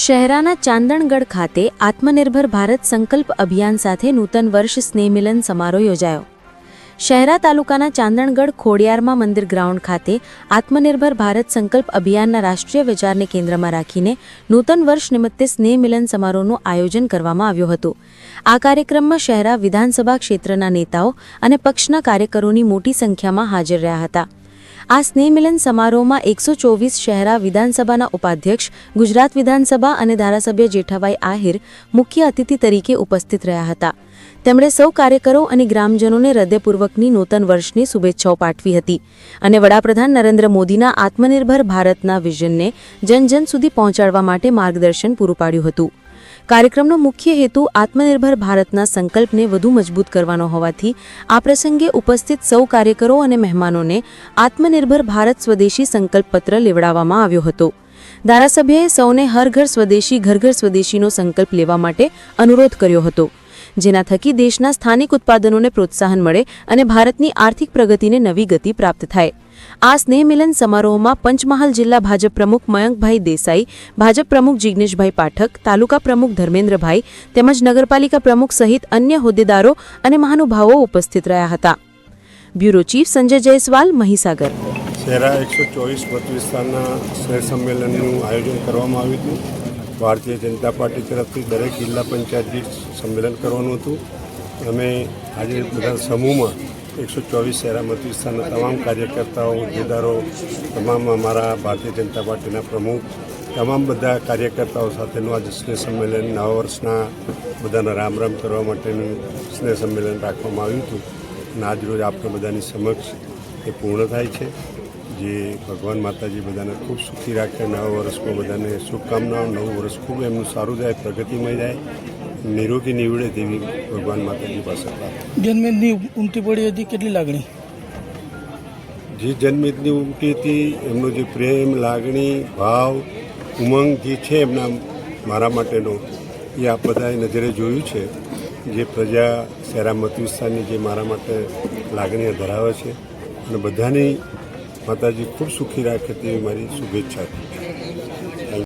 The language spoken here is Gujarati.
શહેરાના ચાંદણગઢ ખાતે આત્મનિર્ભર ભારત સંકલ્પ અભિયાન સાથે નૂતન વર્ષ સ્નેહમિલન સમારોહ યોજાયો. શહેરા તાલુકાના ચાંદણગઢ ખોડિયારમાં મંદિર ગ્રાઉન્ડ ખાતે આત્મનિર્ભર ભારત સંકલ્પ અભિયાનના રાષ્ટ્રીય વિચારને કેન્દ્રમાં રાખીને નૂતન વર્ષ નિમિત્તે સ્નેહમિલન સમારોહનું આયોજન કરવામાં આવ્યું હતું. આ કાર્યક્રમમાં શહેરા વિધાનસભા ક્ષેત્રના નેતાઓ અને પક્ષના કાર્યકરોની મોટી સંખ્યામાં હાજર રહ્યા હતા. આ સ્નેહમિલન સમારોહમાં એકસો ચોવીસ શહેરા વિધાનસભાના ઉપાધ્યક્ષ, ગુજરાત વિધાનસભા અને ધારાસભ્ય જેઠાભાઈ આહિર મુખ્ય અતિથિ તરીકે ઉપસ્થિત રહ્યા હતા. તેમણે સૌ કાર્યકરો અને ગ્રામજનોને હૃદયપૂર્વકની નૂતન વર્ષની શુભેચ્છાઓ પાઠવી હતી અને વડાપ્રધાન નરેન્દ્ર મોદીના આત્મનિર્ભર ભારતના વિઝનને જન જન સુધી પહોંચાડવા માટે માર્ગદર્શન પૂરું પાડ્યું હતું. કાર્યક્રમનો મુખ્ય હેતુ આત્મનિર્ભર ભારતના સંકલ્પને વધુ મજબૂત કરવાનો હોવાથી આ પ્રસંગે ઉપસ્થિત સૌ કાર્યકરો અને મહેમાનોને આત્મનિર્ભર ભારત સ્વદેશી સંકલ્પપત્ર લેવડાવવામાં આવ્યો હતો. ધારાસભ્યએ સૌને હર ઘર સ્વદેશી, ઘર ઘર સ્વદેશીનો સંકલ્પ લેવા માટે અનુરોધ કર્યો હતો. જેના થકી દેશના સ્થાનિક ઉત્પાદનોને પ્રોત્સાહન મળે અને ભારતની આર્થિક પ્રગતિને નવી ગતિ પ્રાપ્ત થાય. આ સ્નેહમિલન સમારોહમાં પંચમહાલ જિલ્લા ભાજપ પ્રમુખ મયંકભાઈ દેસાઈ, ભાજપ પ્રમુખ જિગ્નેશભાઈ પાઠક, તાલુકા પ્રમુખ ધર્મેન્દ્રભાઈ, તેમજ નગરપાલિકા પ્રમુખ સહિત અન્ય હોદ્દેદારો અને મહાનુભાવો ઉપસ્થિત રહ્યા હતા. Bureau chief Sanjay Jaiswal, Mahisagar. Shehera એકસો ચોવીસ મત વિસ્તારના શહેર સંમેલનનું આયોજન કરવામાં આવ્યું હતું. ભારતીય જનતા પાર્ટી તરફથી દરેક જિલ્લા પંચાયત દીઠ સંમેલન કરવાનું હતું. અમે આજે બધા સમૂહમાં એકસો ચોવીસ શહેરા મત વિસ્તારના તમામ કાર્યકર્તાઓ હોદ્દેદારો તમામ અમારા ભારતીય જનતા પાર્ટીના પ્રમુખ, તમામ બધા કાર્યકર્તાઓ સાથેનું આજે સ્નેહ સંમેલન, નવા વર્ષના બધાના રામ રામ કરવા માટેનું સ્નેહ સંમેલન રાખવામાં આવ્યું હતું. અને આજરોજ આપણે બધાની સમક્ષ એ પૂર્ણ થાય છે. જે ભગવાન માતાજી બધાને ખૂબ સુખી રાખે નવા વર્ષમાં બધાને શુભકામનાઓ નવું વર્ષ ખૂબ એમનું સારું જાય પ્રગતિમય જાય નિરોગી નીવડે તેવી ભગવાન માતાજી પાસે જન્મેદની ઉમટી પડી હતી કેટલી લાગણી? જે જન્મેદની ઉમટી હતી એમનો જે પ્રેમ લાગણી ભાવ ઉમંગ જે છે એમના મારા માટેનો એ આપ બધાએ નજરે જોયું છે. જે પ્રજા શહેરા મત વિસ્તારની જે મારા માટે લાગણીઓ ધરાવે છે અને બધાની માતાજી ખૂબ સુખી રાખે તેવી મારી શુભેચ્છા